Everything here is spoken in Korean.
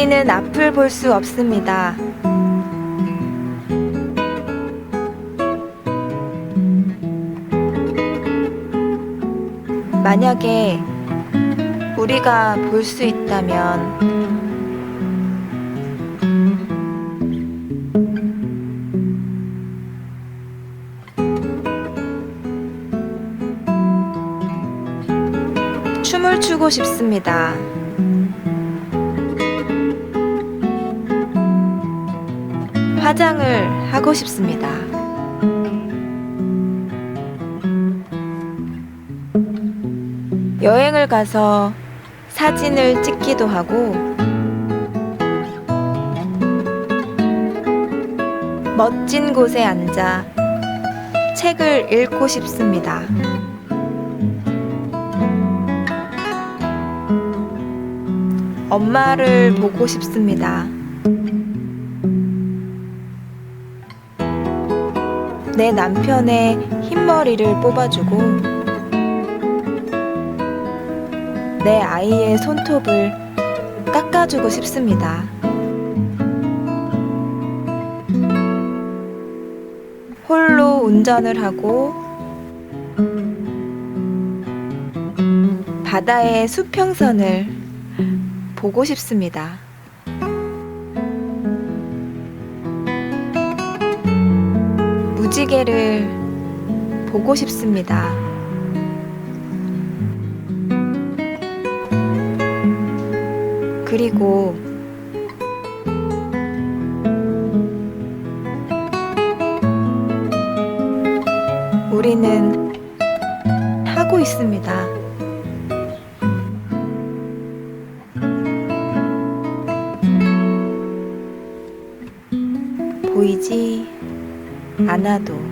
우리는 앞을 볼 수 없습니다. 만약에 우리가 볼 수 있다면 춤을 추고 싶습니다. 화장을 하고 싶습니다. 여행을 가서 사진을 찍기도 하고 멋진 곳에 앉아 책을 읽고 싶습니다. 엄마를 보고 싶습니다. 내 남편의 흰머리를 뽑아주고 내 아이의 손톱을 깎아주고 싶습니다. 홀로 운전을 하고 바다의 수평선을 보고 싶습니다. 무지개를 보고 싶습니다. 그리고 우리는 하고 있습니다. 보이지 않아도